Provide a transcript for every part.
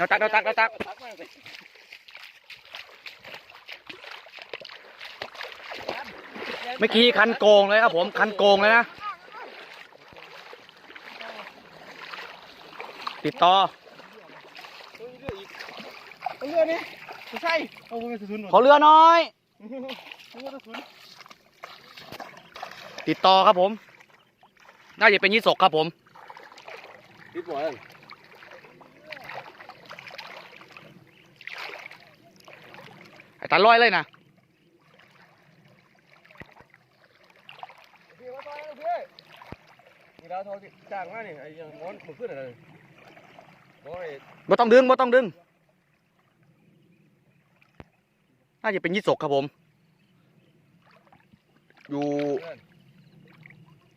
เราตักเราตักเราตักตักมากเลยเมื่อกี้คันโกงเลยครับผมคันโกงเลยนะ ติดต่อเอาเรือนี่ไม่ใช่เอาเรือสุนขอเรือน้อยเรือสุนติดต่อครับผม น่าจะเป็นยี่สกครับผมติดบ่อย ไอ้ ตาลอยเลยนะพี่มาต่อยนะพี่นี่ดาวโทรจ้างมานี่ไอ้ยังม้อนมันขึ้นอะไรม้อนไอ้บ่ต้องดึงบ่ต้องดึง น่าจะเป็นยี่สกครับผม อยู่เพื่อน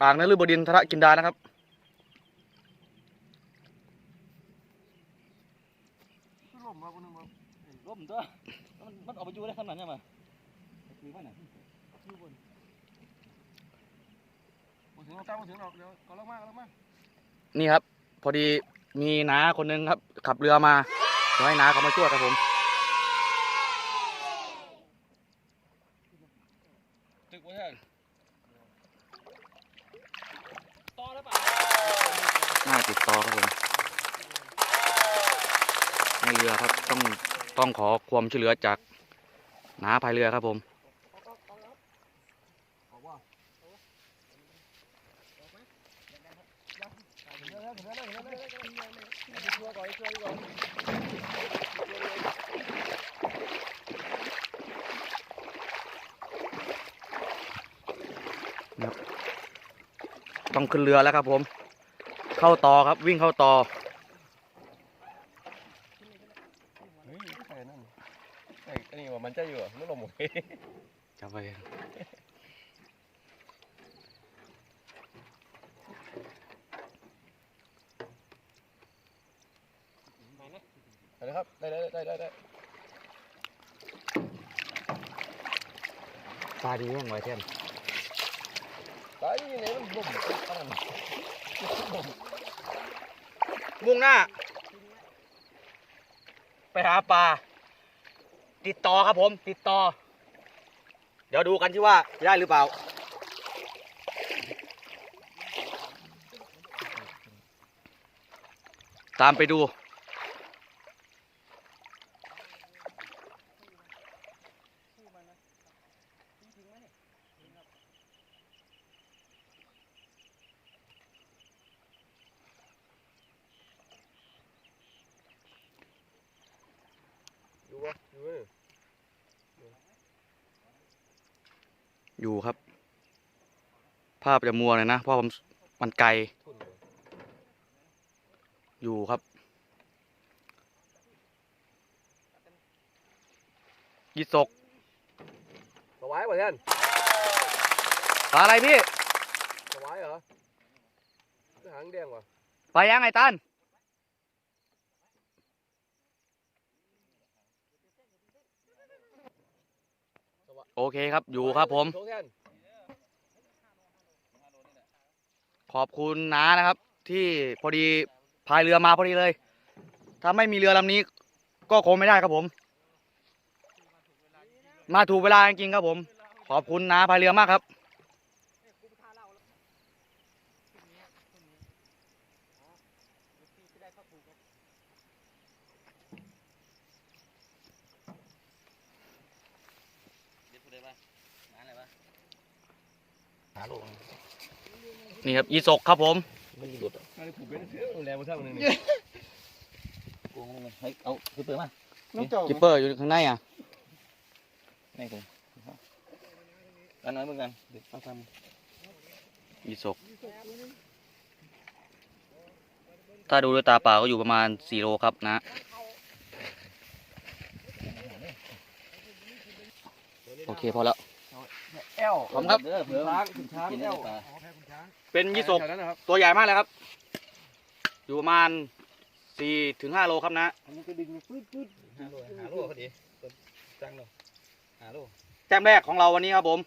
อ่างนฤบดินทรกินดานะครับล่มมาคนนึงมาร่มตัว มันมันออกไปอยู่ได้ขนาดนี้มาคือว่าไหนอยู่บนมาถึงเราตั้งมาถึงเราเดี๋ยวก็ลงมาก็ลงมานี่ครับ พอดีมีน้าคนหนึงครับ ขับเรือมาขอให้น้าเขามาช่วยครับผมตึกไว้แท่นต่อแล้วป่ะน่าติดต่อครับผมในเรือครับต้องต้องขอความช่วยเหลือจาก น้าพายเรือครับผมต้องขึ้นเรือแล้วครับผม เข้าต่อครับวิ่งเข้าต่อ เฮ้ยใช่นั่นไอ้อันนี้ว่ามันจะอยู่อะไม่ลงหมดจะไปไปเลยครับ ได้ได้ได้ได้ได้ปลาดีแห้งไว้เท่นตายนี่ไหนมันล่มขนาดนั้นล่มมุ่งหน้า ไปหาปลา ติดต่อครับผม ติดต่อ เดี๋ยวดูกันที่ว่าได้หรือเปล่า ตามไปดู อยู่วะอยู่เลยอยู่ครับ ภาพจะมัวหน่อยนะเพราะผมมันไกลทุนเลยอยู่ครับยี่สกสวายป่ะท่านปลาอะไรพี่สวายเหรอหางแดงวะปลายังไงตัน โอเคครับอยู่ครับผมโชว์แท่นขอบคุณน้านะครับ ที่พอดีพายเรือมาพอดีเลย ถ้าไม่มีเรือลำนี้ ก็คงไม่ได้ครับผม มาถูกเวลาจริงๆครับผม ขอบคุณน้าพายเรือมากครับ เด็ดผู้ใดป่ะมาอะไรป่ะ หาลูกนี่ครับยีสกครับผมมันหลุดอันนี้ผูกเป็นเสื้อแรงมาเท่านึงนี่โกงมันเฮ้ยเอาคือเปิดมาน้องเจ้ากิปเปอร์อยู่ข้างในอะไม่กูกันน้อยเหมือนกันเดี๋ยวเอาทยีสกถ้าดูด้วยตาเปล่าก็อยู่ประมาณ4โลครับนะโอเคพอแล้วแอลำพร้อมครับ เด้อเผื่อช้างขุนช้างกินแอได้ลปลาเป็นยีสกแถวนั้นนะครับตัวใหญ่มากเลยครับ อยู่ประมาณ4ถึง5โลครับนะ อันนี้ก็ดึงปื๊ดปื๊ดหาโลหาโลพอดีจังเลยหาโลแต้มแรกของเราวันนี้ครับผม